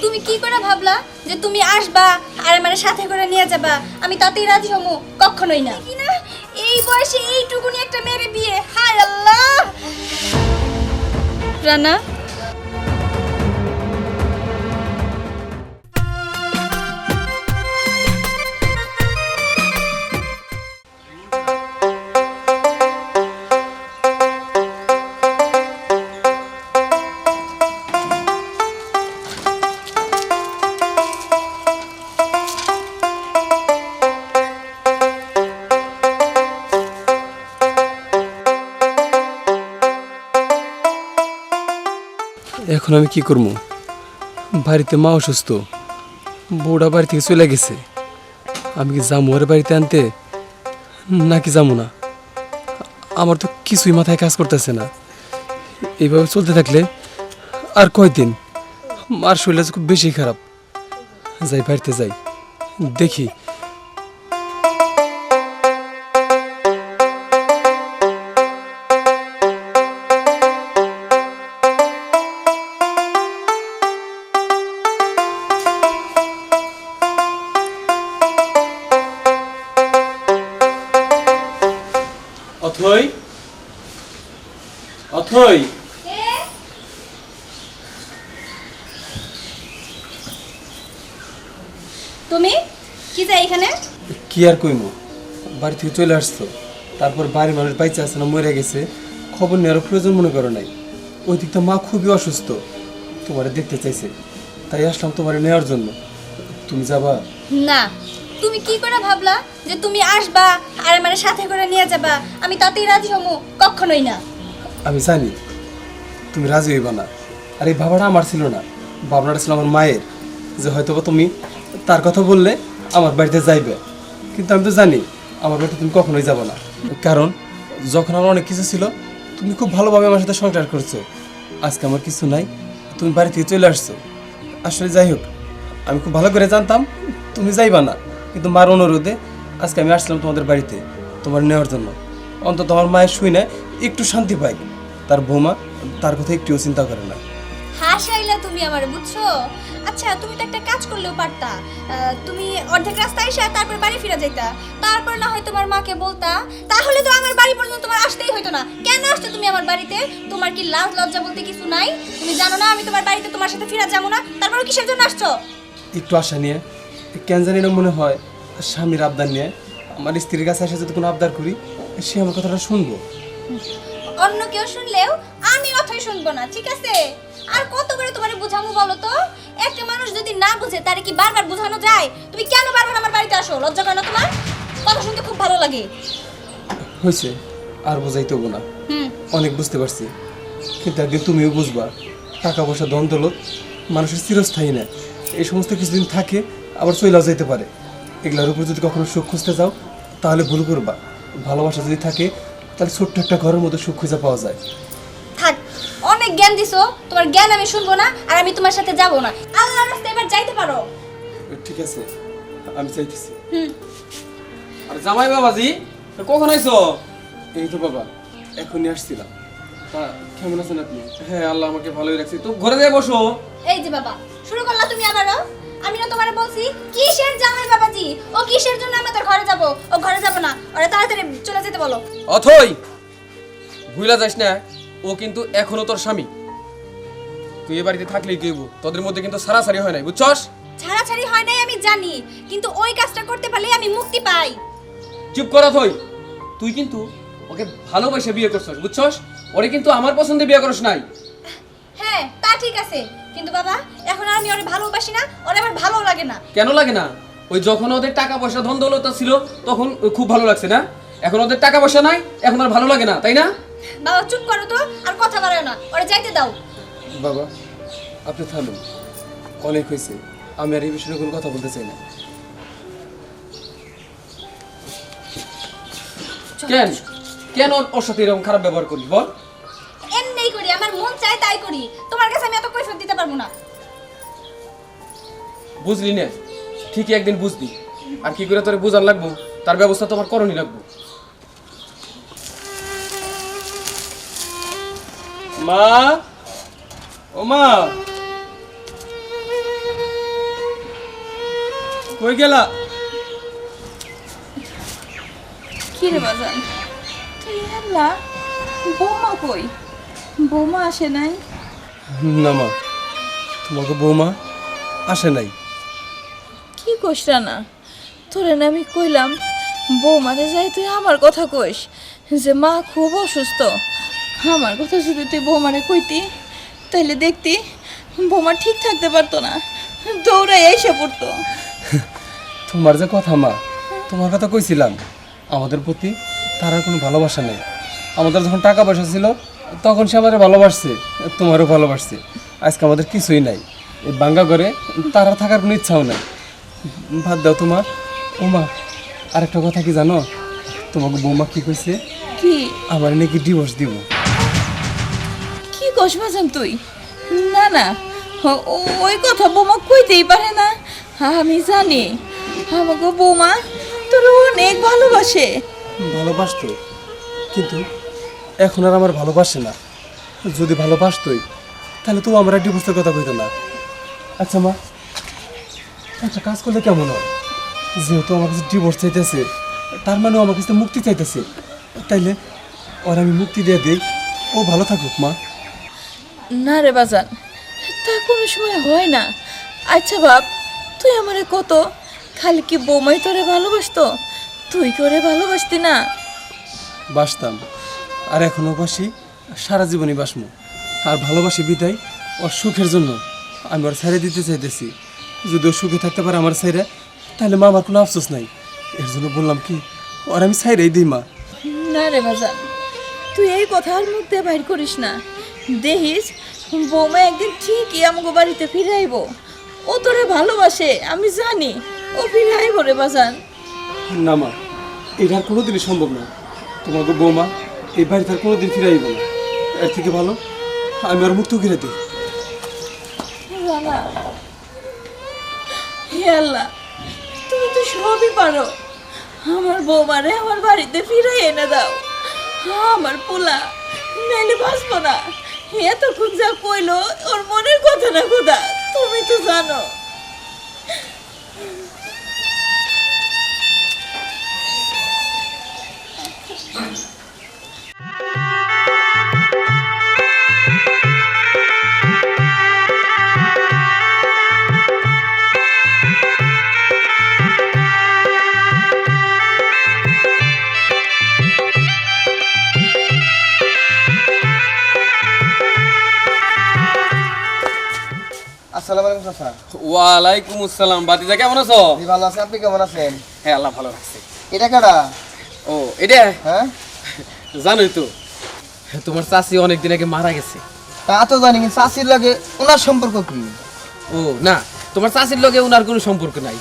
তুমি কি করে ভাবলা যে তুমি আসবা আর আমার সাথে করে নিয়ে যাবা? আমি তাতেই রাজি হমু কখনোই না। কি না এই বয়সে এইটুকুনি একটা মেরে বিয়ে হায় আল্লাহ! রানা এখন আমি কি করব? বাড়িতে মা অসুস্থ। বউটা বাড়ি থেকে চলে গেছে। আমি কি যাব ওর বাড়িতে আনতে? নাকি যাব না? আমার তো কিছুই মাথায় কাজ করতেছে না। এইভাবে চলতে থাকলে আর কয়দিন? মার শরীরটা খুব বেশি খারাপ। যাই বাড়িতে যাই। দেখি অথই তুমি? কি যাই এখানে? কি আর কইমু? বাড়ি থেকে চলে আসছো। তারপর বাড়ির মানুষ বাইচে আছে না মরে গেছে। খবর নেওয়ার প্রয়োজন মনে করো নাই। ওই দিকটা মা খুবই অসুস্থ। তোমারে দেখতে চাইছে। তাই আসলাম তোমারে নেওয়ার জন্য। তুমি যাবা? না। তুমি কি করে ভাবলা যে তুমি আসবা আর আমার সাথে করে নিয়ে যাবা? আমি তাতেই রাজি হমু কখনোই না। আমি জানি, তুমি রাজি হইবা না। আর এই ভাবাটা আমার ছিল না। ভাবনাটা ছিল আমার মায়ের, যে হয়তো তুমি তার কথা বললে আমার বাড়িতে যাইবে। কিন্তু আমি তো জানি, আমার বাড়িতে তুমি কখনোই যাব না। কারণ, যখন আমার অনেক কিছু ছিল, তুমি খুব ভালোভাবে আমার সাথে সংসার করছ। আজকে আমার কিছু নাই, তুমি বাড়ি থেকে চলে আসছো। আসলে যাই হোক, আমি খুব ভালো করে জানতাম, তুমি যাইবা না। কিন্তু মার অনুরোধে আজকে আমি আসলাম তোমাদের বাড়িতে, তোমার নেওয়ার জন্য। অন্তত আমার মায়ের শুই না একটু শান্তি পাই। তার বৌমা তার কথা একটুও চিন্তা করে না। হাসাইলা তুমি আমার বুঝছ? আচ্ছা তুমি তো একটা কাজ করলেও পারতা। তুমি অর্ধেক রাস্তায় এসে তারপর বাড়ি ফিরে যাইতা। তারপর না হয় তোমার মাকে বলতা তাহলে তো আমার বাড়ি পর্যন্ত তোমার আসতেই হতো না। কেন আসছো তুমি আমার বাড়িতে? তোমার কি লাজ লজ্জা বলতে কিছু নাই? তুমি জানো না আমি তোমার বাড়িতে তোমার সাথে ফিরে যাব না? তারপর কিসের জন্য আসছো? একটু আশা নিয়ে কেন জানি না মনে হয় স্বামীর আবদার নিয়ে আমার স্ত্রীর কাছে এসে যদি কোনো আবদার করি সে আমার কথাটা শুনব। অন্য কেউ শুনলেও আমি কথাই শুনব না ঠিক আছে? আর কত করে তোমারে বুঝামু বলো তো? একটা মানুষ যদি না বুঝে তারে কি বারবার বোঝানো যায়? তুমি কেন বারবার আমার বাড়িতে আসো? লজ্জা করে না তোমার? কথা শুনতে খুব ভালো লাগে। হয়েছে আর বোঝাইতে হব না। হুম। অনেক বুঝতে পারছি। কিন্তু একদিন তুমিও বুঝবা টাকা পয়সা ধন দৌলত মানুষের চিরস্থায়ী না। এই সমস্ত কিছুদিন থাকে আবার চলেও যেতে পারে। এগুলোর উপর যদি কখনো সুখ খুঁজতে যাও তাহলে ভুল করবা। ভালোবাসা যদি থাকে তাহলে ছোট্ট একটা ঘরের মধ্যে সুখ খুঁজে পাওয়া যায়। থাক অনেক জ্ঞান দিছো তোমার জ্ঞান আমি শুনব না আর আমি তোমার সাথে যাব না। আল্লাহর রাস্তায় এবার যাইতে পারো। ঠিক আছে আমি চাইতেছি হুম। আর জামাই বাবাজি তা কখন আইছো? এই তো বাবা এখনই আসছিলাম। তা কেমন আছেন আপনি? হ্যাঁ আল্লাহ আমাকে ভালোই রাখছে। তো ঘরে যাই বসো। এই যে বাবা শুরু করলা তুমি আবারও? আমি না তোমারে বলছি কিসের জামাই বাবাজি? ও কিসের জন্য আমাদের ঘরে যাব? ও ঘরে যাব না। ওরা তাড়াতাড়ি চলে যেতে বলো। অথই! ভুলা যাস না ও কিন্তু এখনও তোর স্বামী। তুই এ বাড়িতে থাকলেই কি হইব? তোদের মধ্যে কিন্তু সারাসারি হয় নাই বুঝছস? ছাড়াছাড়ি হয় নাই আমি জানি কিন্তু ওই কাজটা করতে পারলে আমি মুক্তি পাই। চুপ কর অথই! তুই কিন্তু ওকে ভালোবাসে বিয়ে করছস বুঝছস? ওরে কিন্তু আমার পছন্দে বিয়ে করস নাই। ঠিক আছে কিন্তু বাবা এখন আর আমি ওরে ভালোবাসি না ওরে আমার ভালো লাগে না। কেন লাগে না? ওই যখন ওদের টাকা পয়সা ধন দৌলতা ছিল তখন ওই খুব ভালো লাগছে না? এখন ওদের টাকা পয়সা নাই এখন আর ভালো লাগে না তাই না? বাবা চুপ করো তো আর কথা বাড়াও না ওরে যাইতে দাও। বাবা আপনি থামুন। অনেক হয়েছে আমি আর এই বিষয়ে কোনো কথা বলতে চাই না। কেন? কেন ওর- ওর সাথে এরকম খারাপ ব্যবহার করলি বল? করি? তোমার কাছে আমি এত কৈফিয়ত দিতে পারব না। বুঝলি না ঠিকই একদিন বুঝবি। আর কি করে তোরে বুঝার লাগবো? তার ব্যবস্থা তোমার করণই লাগবো। মা? ও মা? কই গেলা? কি রে বাজান? তুই বৌমা কই? বৌমা আসে নাই? না মা তোমাকে বৌমা আসে নাই। কি কইস না তোরে না আমি কইলাম বৌমারে যাই তুই আমার কথা কইস যে মা খুব অসুস্থ। আমার কথা যদি তুই বৌমারে কইতি তাইলে দেখতি বৌমা ঠিক থাকতে পারতো না দৌড়াই এসে পড়তো। তোমার যে কথা মা তোমার কথা কইছিলাম। আমাদের প্রতি তার আর কোনো ভালোবাসা নেই। আমাদের যখন টাকা পয়সা ছিল তখন সে আমাদের ভালোবাসছে তোমারও ভালোবাসছে। আজকে আমাদের কিছুই নাই। এই বাঙ্গা করে তারা থাকার কোনো ইচ্ছাও নাই। ভাত দাও তোমার। ও মা আরেকটা কথা কি জানো? তোমাকে বৌমা কি কইছে? কি? আমার নাকি ডিভোর্স দিব। কি কস বাজান তুই? না না। ওই কথা বৌমা কইতেই পারে না। আমি জানি। আমাকে বৌমা তোর অনেক ভালোবাসে। ভালোবাসতো। কিন্তু এখন আর আমার ভালোবাসে না। যদি ভালোবাসতোই তাহলে তো আমরা ডিভোর্সের কথা কইতো না। আচ্ছা মা একটা কাজ করলে কেমন হয়? যেহেতু আমার কাছে ডিভোর্স চাইতেছে তার মানে আমার কাছে মুক্তি চাইতেছে। তাইলে ওর আমি মুক্তি দিয়ে দিই। ও ভালো থাকুক মা। না রে বাজান তা কোনো সময় হয় না। আচ্ছা বাপ তুই আমারে কত? খালি কি বৌমাই তোরে ভালোবাসতো? তুই করে ভালোবাসতি না? বাসতাম। আর এখনও বাসি সারা জীবনই বাসমু। আর ভালোবাসি বিদায় ওর সুখের জন্য আমি ওর ছেড়ে দিতে চাইতেছি। যদি ও সুখে থাকতে পারে আমার ছেড়ে তাহলে মা আমার কোনো আফসোস নাই। এর জন্য বললাম কি ওর আমি ছাইরেই দিই মা। না রে বাজান তুই এই কথা আর মুখ দিয়ে বাইর করিস না। দেখিস বৌমা একদিন ঠিকই আমাকে বাড়িতে ফিরে আইব ও তোরে ভালোবাসে আমি জানি। ও ফিরে আইব রে বাজান না মা এটা কোনোদিনই সম্ভব না। তোমাকে বৌমা এই বাড়িতে আর কোনোদিন ফিরে আইব না। এর থেকে ভালো, আমি আর মুক্ত ঘিরে দিই। আল্লাহ তুমি তো সবই পারো। আমার বৌমারে আমার বাড়িতে ফিরে এনে দাও। আমার পোলা, নাইলে বাঁচবো না। এতক্ষণ যা কইলো, ওর মনের কথা না খোদা, তুমি তো জানো। আসসালামু আলাইকুম চাচা। ওয়ালাইকুম আসসালাম। বাতিজা কেমন আছো? জি ভালো আছি। আপনি কেমন আছেন? হ্যাঁ আল্লাহ ভালো রাখছে। এটা কারা? ও এটা? হ্যাঁ? জানোই তো। তোমার চাষি অনেকদিন আগে মারা গেছে। তা তো জানি কিন্তু চাষির লাগে ওনার সম্পর্ক কি? ও না তোমার চাষির লগে ওনার কোনো সম্পর্ক নাই।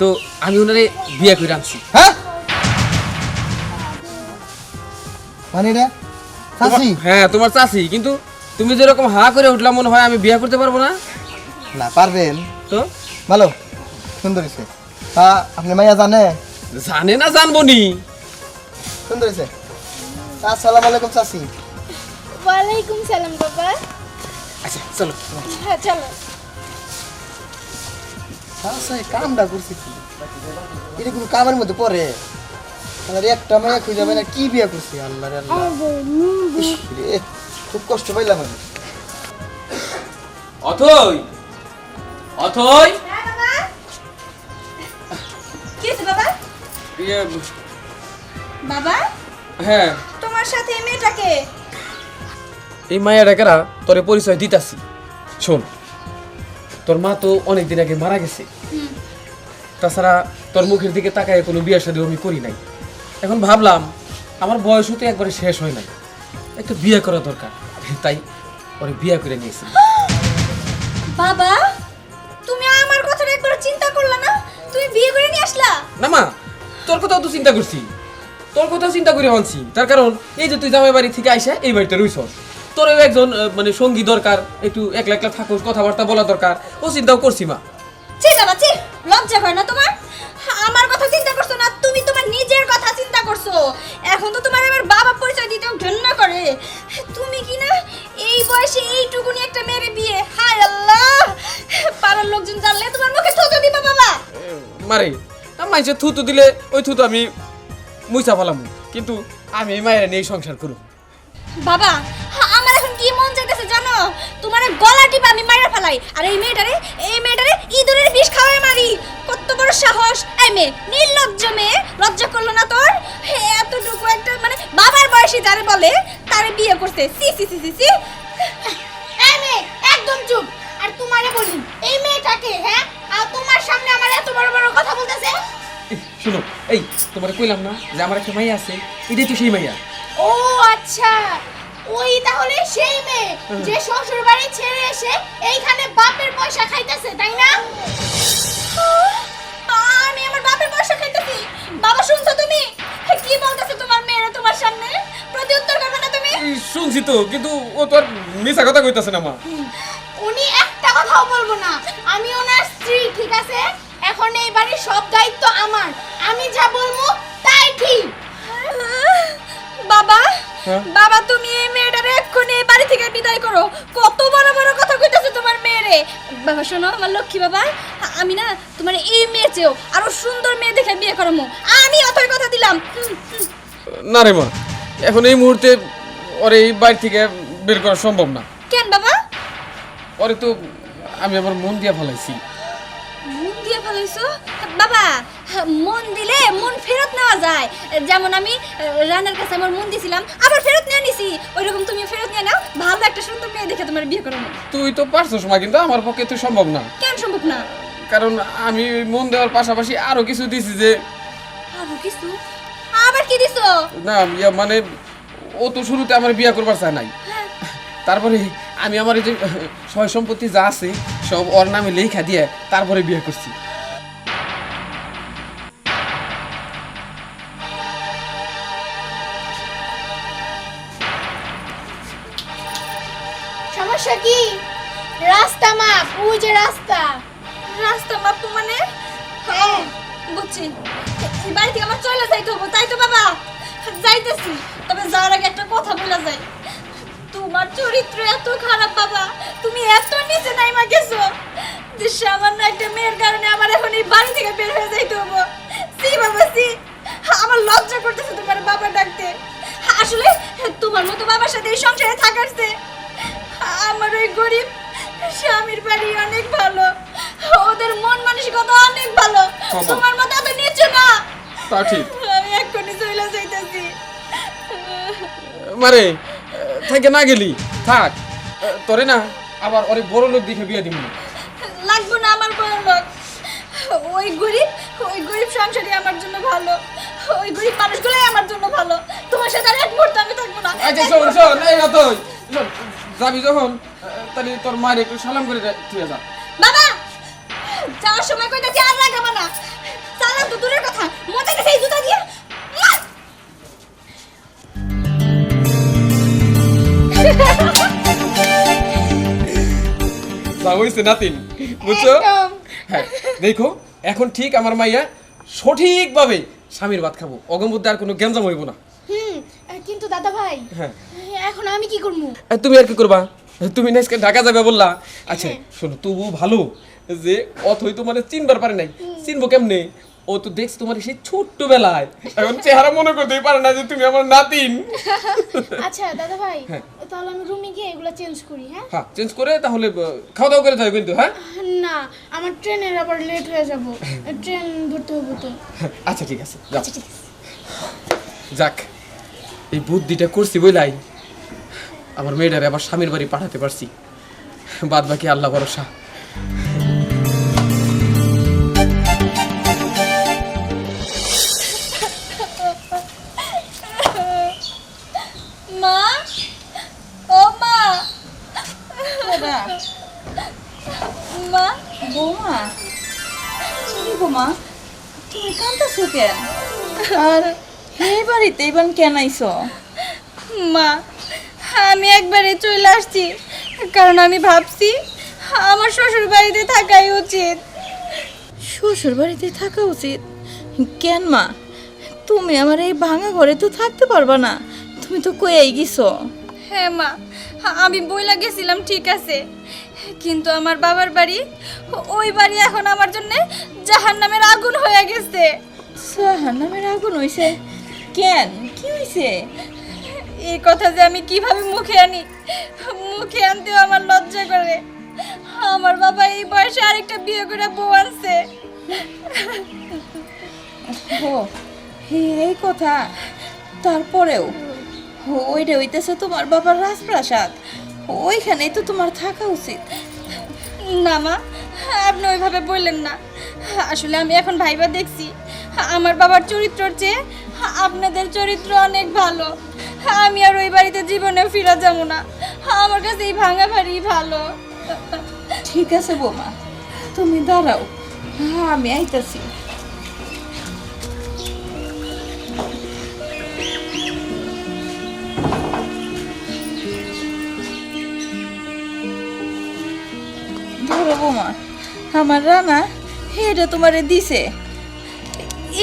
তো আমি ওনারে বিয়ে করে আনছি। হ্যাঁ? মানে হ্যাঁ তোমার চাষি কিন্তু তুমি যেরকম হা করে উঠলাম মনে হয় আমি বিয়ে করতে পারব না। না পারবেন? তো? ভালো সুন্দর হয়েছে তা আপনি মাইয়া জানে? জানে না জানব নি। সুন্দর হয়েছে আসসালামু আলাইকুম চাষি ওয়ালাইকুম সালাম বাবা। আচ্ছা চলো। হ্যাঁ চলো। চাষা কামটা করছি কি? এটা কোনো কামের মধ্যে পড়ে। আমার একটা মাইয়া খুঁজে পাই না কি বিয়ে করছি? আল্লাহ রে আল্লাহ। খুব কষ্ট পাইলাম আমি। অথই! অথই? কি হয়েছে বাবা? ইয়ে, বাবা? হ্যাঁ। তোমার সাথে এই মেয়েটাকে? এই তোরে পরিচয় দিতাছি। শোন তোর মা তো অনেক দিন আগে মারা গেছে। তাছাড়া তোর মুখের দিকে তাকায় কোনো বিয়ে সাথে আমি করি নাই। এখন ভাবলাম আমার বয়সও তো একবারে শেষ হয় নাই। একটা বিয়ে করা দরকার। তাই ওরে বিয়ে করে নিয়েছি। বাবা! বিয়ে করে নিয়ে আসলা? না মা তোর কথাও তো চিন্তা করছি। তোর কথাও চিন্তা করে আনছি তার কারণ এই যে তুই জামাই বাড়ি থেকে আইসা এই বাড়িতে রইছ তোরও একজন মানে সঙ্গী দরকার একটু একলা একলা থাকুস কথাবার্তা বলা দরকার। ও চিন্তাও করছি মা। ঠিক আছে লজ্জা করে না তোমার আমার কথা চিন্তা করছ না তুমি তোমার নিজের কথা চিন্তা করছ? এখন তো তোমার আমার বাবা পরিচয় দিতেও ঘৃণা করে। তুমি কি না এই বয়সে এইটুকুনি একটা মেয়ের বিয়ে? হায় আল্লাহ! পাড়ার লোকজন জানলে তোমার মুখে থতো দিবা বাবা। মারে মাইছে থুতু দিলে ওই থুতু আমি মুইসা ফেলাম কিন্তু আমি এই মায়ের নিয়ে সংসার করব বাবা আমার এখন কি মন চাইতেছে জানো? তোমার গলা টিপে আমি মাইরা ফেলাই আর এই মেয়েটারে এই মেয়েটারে ইঁদুরের বিষ খাওয়াই মারি। বড় সাহস। এই মেয়ে নির্লজ্জ মেয়ে লজ্জা করল না তোর? হে, এতটুকু একটা মানে বাবার বয়সী যারে বলে তারে বিয়ে করছে। সি সি সি সি সি। এই মেয়ে একদম চুপ। আর তোমারে বলি এই মেয়েটাকে হ্যাঁ? আর তোমার সামনে আমার এত বড় বড় কথা বলতেছে? শুনো এই তোমার কইলাম না যে আমার একটা মাইয়া আছে এটাই তো সেই মাইয়া। ও আচ্ছা। ওই তাহলে সেই মেয়ে যে শ্বশুর বাড়ি ছেড়ে এসে এইখানে বাপের পয়সা খাইতেছে তাই না? শুনছি তো কিন্তু ও তো আর মিছা কথা কইতাছে না মা। উনি একটা কথাও বলব না। আমি ওনার স্ত্রী ঠিক আছে? এখন এই বাড়ির সব দায়িত্ব আমার। আমি যা বলব তাই ঠিক। বাবা হ্যাঁ? বাবা তুমি এই মেয়েটারে এক্ষুনি এই বাড়ি থেকে বিদায় করো। কত বড় বড় কথা কইতেছে তোমার মেয়েরে। বাবা শোনো আমার লক্ষ্মী বাবা আমি না তোমার এই মেয়ে চেয়েও আরও সুন্দর মেয়ে দেখে বিয়ে করামো। আমি অথই কথা দিলাম। না রে মা এখন এই মুহূর্তে ওরে এই বাড়ি থেকে বের করা সম্ভব না। কেন বাবা? ওরে তো আমি আমার মন দিয়া ফেলাইছি। মন দিয়ে ফেলাইছো? বাবা মন দিলে মন ফেরত নেওয়া যায়। যেমন আমি রানার কাছে আমার মন দিয়েছিলাম আবার ফেরত নিয়ে নিছি। ওইরকম তুমি ফেরত নিয়ে নাও। ভালো একটা সুন্দর মেয়ে দেখে তোমার বিয়ে করাবো তুই তো পারছিস মা কিন্তু আমার পক্ষে তো সম্ভব না। কেন সম্ভব না? কারণ আমি মন দেওয়ার পাশাপাশি আরও কিছু দিছি যে আরও কিছু? আবার কি দিছো? না মানে ও তো শুরুতে আমার বিয়া করবার চায় নাই। তারপরে আমি আমার এই যে সয় সম্পত্তি যা আছে, সব ওর নামে লেখা দিয়ে তারপরে বিয়ে করছি। নিচে নাইমা গেছো। যে সামান্য একটা মেয়ের কারণে আমার এখন এই বাড়ি থেকে বের হয়ে যাইতে হব সি বাবা সি। আমার লজ্জা করতেছে তোমার বাবা ডাকতে। আসলে তোমার মতো বাবার সাথে এই সংসারে থাকারছে আমার ওই গরিব স্বামীর বাড়ি অনেক ভালো। ওদের মন মানসিকতা অনেক ভালো। তোমার মতো এত নিচু না। তা ঠিক। আমি এক্ষুনি চলে যাইতেছি। মারে থেকে না গেলি। থাক তোরে না আবার ওরে বড় লোক দেখে বিয়ে দিব লাগবো না আমার বড় লোক। ওই গরিব ওই গরিব সংসারই আমার জন্য ভালো। ওই গরিব মানুষগুলোই আমার জন্য ভালো। তোমার সাথে আর এক মুহূর্ত আমি থাকব না। আচ্ছা শোন শোন এই না তুই যাবি যখন তাহলে তোর মায়ের একটু সালাম করে তুই যা। বাবা যাওয়ার সময় কইতাছি আর লাগাবো না। চালান তো দূরের কথা। মজা গেছে এই জুতা দিয়ে। হইছে নাতিন বুঝছ? হ্যাঁ দেখো এখন ঠিক আমার মাইয়া সঠিকভাবে স্বামীর ভাত খাব। অগমবুদ্ধে আর কোনো গ্যাঞ্জাম হইব না। হুম কিন্তু দাদা ভাই হ্যাঁ। এখন আমি কি করব? তুমি আর কি করবা? তুমি নেক্সট ঢাকা যাবে বললা। আচ্ছা শোনো তবু ভালো যে অথই মানে চিনবার পারে নাই। চিনবো কেমনে? ও তো দেখছি তোমার সেই ছোট্ট বেলায় এখন চেহারা মনে করতেই পারে না যে তুমি আমার নাতিন। আচ্ছা দাদা ভাই হ্যাঁ। তাহলে আমি রুমে গিয়ে এগুলো চেঞ্জ করি হ্যাঁ? হ্যাঁ চেঞ্জ করে তাহলে খাওয়া দাওয়া করে যাবে কিন্তু হ্যাঁ? না আমার ট্রেনের আবার লেট হয়ে যাব। ট্রেন ধরতে হবে তো। আচ্ছা ঠিক আছে যাও। যাক এই বুদ্ধিটা করছি বইলাই আমার মেয়েটারে আবার স্বামীর বাড়ি পাঠাতে পারছি। বাদ বাকি আল্লাহ ভরসা। বৌমা তুমি কান্দাছো কেন? আর এই বাড়িতে এবার কেন আইছো? মা আমি একবারে চলে আসছি কারণ আমি ভাবছি আমার শ্বশুর বাড়িতে থাকাই উচিত। শ্বশুর বাড়িতে থাকা উচিত? কেন মা? তুমি আমার এই ভাঙা ঘরে তো থাকতে পারবা না। তুমি তো কই গেছো। হ্যাঁ মা আমি বইলা গেছিলাম ঠিক আছে। কিন্তু আমার বাবার বাড়ি ওই বাড়ি এখন আমার জন্য জাহান নামের আগুন হয়ে গেছে। সাহার নামের আগুন হইছে? কেন? কি হইছে? এই কথা যে আমি কীভাবে মুখে আনি? মুখে আনতেও আমার লজ্জা করে। আমার বাবা এই বয়সে আরেকটা বিয়ে করে বউ আনছে। ও এই কথা। তারপরেও? ওইটা হইতেছে তোমার বাবার রাজপ্রাসাদ। ওইখানেই তো তোমার থাকা উচিত। না মা, আপনি ওইভাবে বললেন না। আসলে আমি এখন ভাইবা দেখছি, আমার বাবার চরিত্রর চেয়ে আপনাদের চরিত্র অনেক ভালো। আমি আর ওই বাড়িতে জীবনেও ফিরে যাব না। আমার কাছে এই ভাঙা বাড়ি ভালো। ঠিক আছে বোমা, তুমি দাঁড়াও। হ্যাঁ আমি আইতাছি। বোমা আমার রানা, এটা তোমারে দিছে।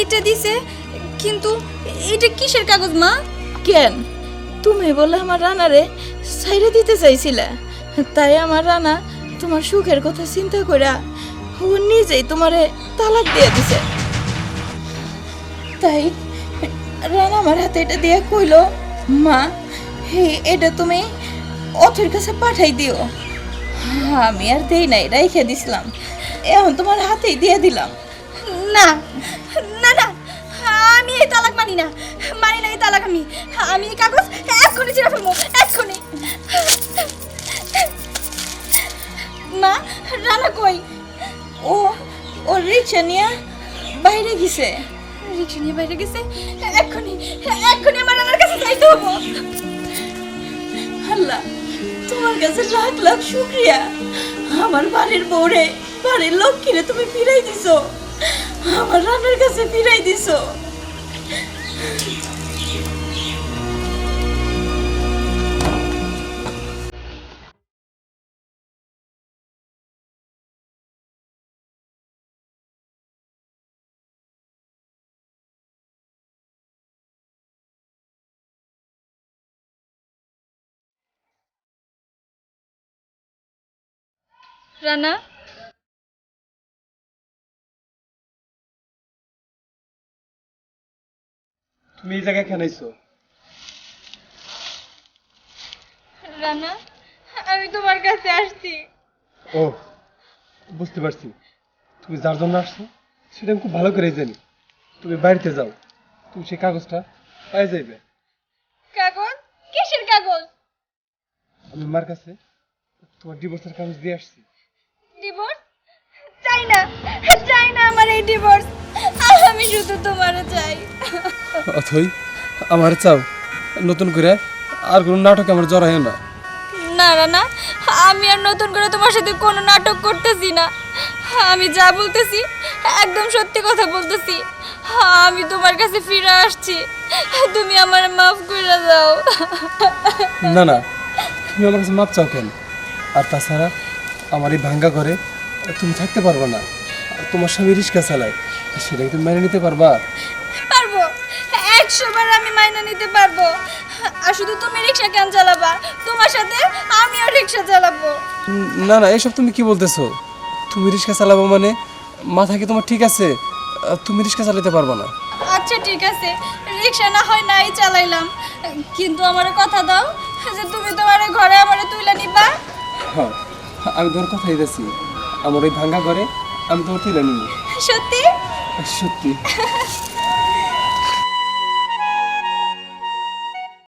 এটা দিছে, কিন্তু এটা কিসের কাগজ, মা? কেন? তুমি বলে আমার রানারে সাইরে দিতে চাইছিলে। তাই আমার রানা তোমার সুখের কথা চিন্তা কইরা ও নিজেই তোমারে তালাক দিয়ে দিছে। তাই রানা আমার হাতে এটা দিয়ে কইলো, মা, হে, এটা তুমি অথের কাছে পাঠাই দিও। আমি আর দেই নাই রাইখে দিছিলাম। এখন তোমার হাতেই দিয়ে দিলাম। না না না আমি এই তালাক মানি না। মানি না এই তালাক আমি। আমি এই কাগজ এক্ষুনি ছিঁড়ে ফেলব এক্ষুনি। মা রানা কই? ও ও রিক্সা নিয়ে বাইরে গেছে। রিক্সা নিয়ে বাইরে গেছে? এক্ষুনি এক্ষুনি আমার রানার কাছে যাইতে হব। আল্লাহ। তোমার কাছে লাখ লাখ শুক্রিয়া। আমার বাড়ির বউরে, বাড়ির লক্ষ্মীরে তুমি ফিরাই দিছো। আমার রানের কাছে ফিরাই দিছো। রানা? তুমি এই জায়গায় কেন আইছো রানা আমি তোমার কাছে আসছি। ও বুঝতে পারছি। তুমি যার জন্য আসছো সেটা আমি খুব ভালো করে জানি। তুমি বাড়িতে যাও তুমি সেই কাগজটা পাই যাইবে। কাগজ? কিসের কাগজ? আমি মার কাছে তোমার ডিভোর্সের কাগজ দিয়ে আসছি। ডিভোর্স চাই না চাই না আমার এই ডিভোর্স আমি শুধু তোমার চাই। অথই আমার চাও। নতুন করে আর কোনো নাটক আমার জড়াই না। না রানা আমি আর নতুন করে তোমার সাথে কোনো নাটক করতেছি না। আমি যা বলতেছি একদম সত্যি কথা বলতেছি। আমি তোমার কাছে ফিরে আসছি। তুমি আমার মাফ করে দাও। না না তুমি আমার কাছে মাপ চাও কেন? আর তাছাড়া আমার এই ভাঙ্গা ঘরে তুমি থাকতে পারবে না। তোমার স্বামী রিক্সা চালায় সেটা তুমি মেনে নিতে পারবা? পারব। একশো বার আমি মাইনা নিতে পারব। আর শুধু তুমি রিক্সা কেন চালাবা? তোমার সাথে আমিও রিক্সা চালাবো। না না এসব তুমি কি বলতেছো? তুমি রিক্সা চালাবো মানে মাথা কি তোমার ঠিক আছে? তুমি রিক্সা চালাতে পারবে না। আচ্ছা ঠিক আছে। রিক্সা না হয় নাই চালাইলাম। কিন্তু আমার কথা দাও যে তুমি তোমার ঘরে আমারে তুইলা নিবা। হ্যাঁ। আমি তোর কথাই দিচ্ছি আমার ওই ভাঙ্গা ঘরে আমি তোর তুলে নিব সত্যি? সত্যি।